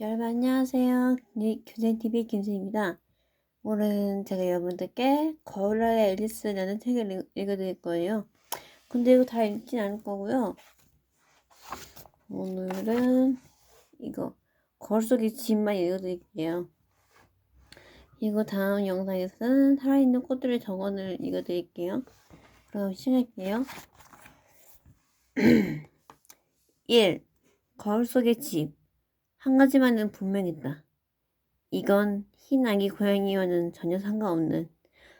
여러분 안녕하세요. 교생TV 김수입니다. 오늘은 제가 여러분들께 거울의 앨리스라는 책을 읽- 읽어드릴 거예요. 근데 이거 다 읽진 않을 거고요. 오늘은 이거 거울 속의 집만 읽어드릴게요. 이거 다음 영상에서는 살아있는 꽃들의 정원을 읽어드릴게요. 그럼 시작할게요. 1. 거울 속의 집 한 가지만은 분명했다. 이건 흰 아기 고양이와는 전혀 상관없는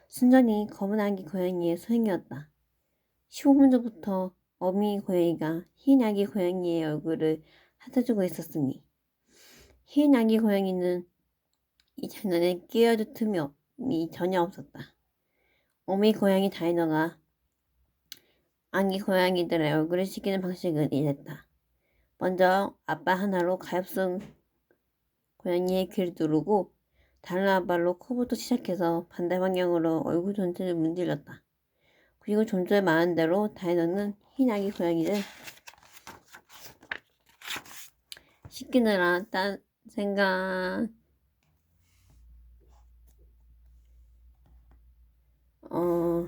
순전히 검은 아기 고양이의 소행이었다. 15분 전부터 어미 고양이가 흰 아기 고양이의 얼굴을 핥아주고 있었으니 흰 아기 고양이는 이 장난에 끼어들 틈이 전혀 없었다. 어미 고양이 다이너가 아기 고양이들의 얼굴을 시키는 방식은 이랬다. 먼저 아빠 하나로 가엾은 고양이의 귀를 누르고 다른 아빠로 코부터 시작해서 반대 방향으로 얼굴 전체를 문질렀다. 그리고 좀 전에 말한 대로 다이너는 흰 아기 고양이를 시키느라 딴 생각 어,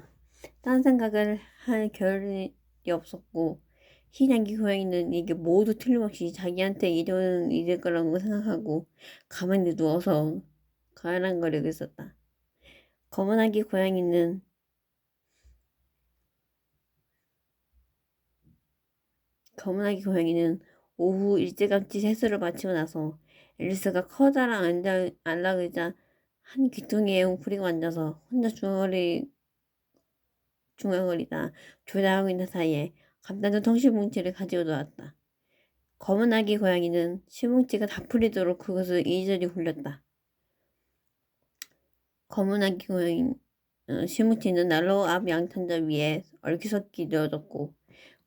딴 생각을 할 겨를이 없었고 흰양기 고양이는 이게 모두 틀림없이 자기한테 이런 일일 거라고 생각하고 가만히 누워서 가랑거리고 있었다. 검은 아기 고양이는 검은 아기 고양이는 오후 일찌감치 세수를 마치고 나서 앨리스가 커다란 안장, 안락의자 한 귀퉁이에 웅크리고 앉아서 혼자 중얼이 중얼거리다 조다하고 있는 사이에 감탄도 통시뭉치를 가지고 나왔다. 검은 아기 고양이는 시뭉치가 다 풀리도록 그것을 이리저리 굴렸다. 검은 아기 고양이 어, 시뭉치는 난로 앞 양탄자 위에 얼기석기 되어졌고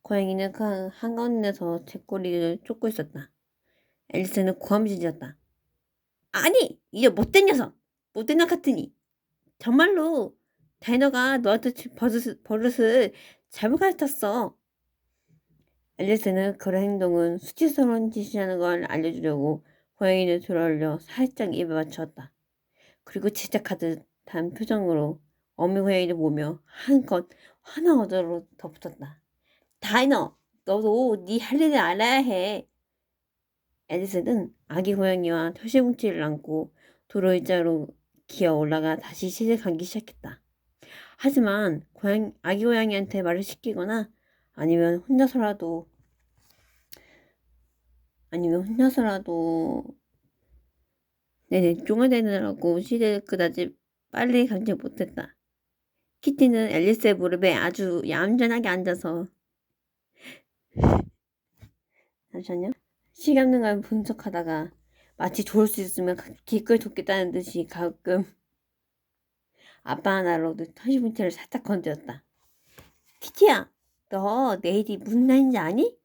고양이는 그 한가운데서 제 꼬리를 쫓고 있었다. 앨리스는 고함을 질렀다. 아니! 이제 못된 녀석! 못된 녀 같으니! 정말로 다이너가 너한테 버릇을, 버릇을 잘못 가르쳤어. 앨리스는 그런 행동은 수치스러운 짓이라는 걸 알려주려고 고양이를 들어올려 살짝 입에 맞추었다. 그리고 지적하듯 단 표정으로 어미 고양이를 보며 한껏 화나 어조로 덧붙였다. 다이너, 너도 네 할 일을 알아야 해. 앨리스는 아기 고양이와 토시뭉치를 안고 도로 의자로 기어 올라가 다시 시작하기 시작했다. 하지만 고양, 아기 고양이한테 말을 시키거나 아니면 혼자서라도 아니면 혼자서라도 네네 쫑아대느라고 시대를 그다지 빨리 감지 못했다. 키티는 앨리스의 무릎에 아주 얌전하게 앉아서 잠시만요. 걸 분석하다가 마치 좋을 수 있으면 기꺼이 돕겠다는 듯이 가끔 아빠 하나로도 터시분체를 살짝 건드렸다. 키티야, 너 내일이 무슨 날인지 아니?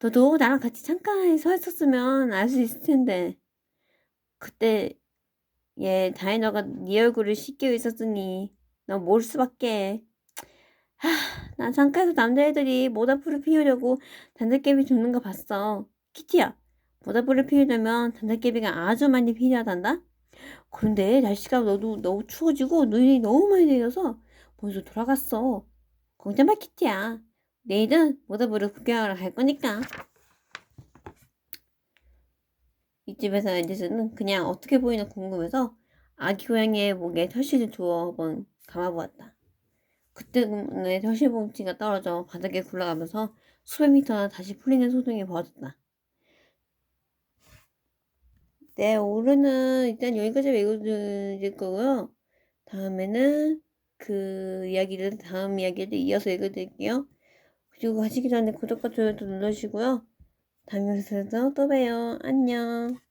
너도 나랑 같이 잠깐 서 있었으면 알 수 있을 텐데. 그때 얘 다이너가 네 얼굴을 씻기고 있었으니 너 모를 수밖에. 하, 난 잠깐에서 남자애들이 모닥불을 피우려고 단달깨비 죽는 거 봤어. 키티야, 모닥불을 피우려면 단달깨비가 아주 많이 필요하단다. 그런데 날씨가 너도 너무 추워지고 눈이 너무 많이 내려서 벌써 돌아갔어. 걱정 마, 키티야. 내일은 모닥불을 구경하러 갈 거니까. 이 집에서 앨리스는 그냥 어떻게 보이나 궁금해서 아기 고양이의 목에 털실을 주워 한번 감아보았다. 그때 문에 털실 봉지가 떨어져 바닥에 굴러가면서 수백 미터나 다시 풀리는 소동이 벌어졌다. 네, 오늘은 일단 여기까지 읽어드릴 거고요. 다음에는 그 이야기를, 다음 이야기를 이어서 읽어드릴게요. 그리고 가시기 전에 구독과 좋아요도 눌러주시고요. 다음 영상에서 또 봬요. 안녕.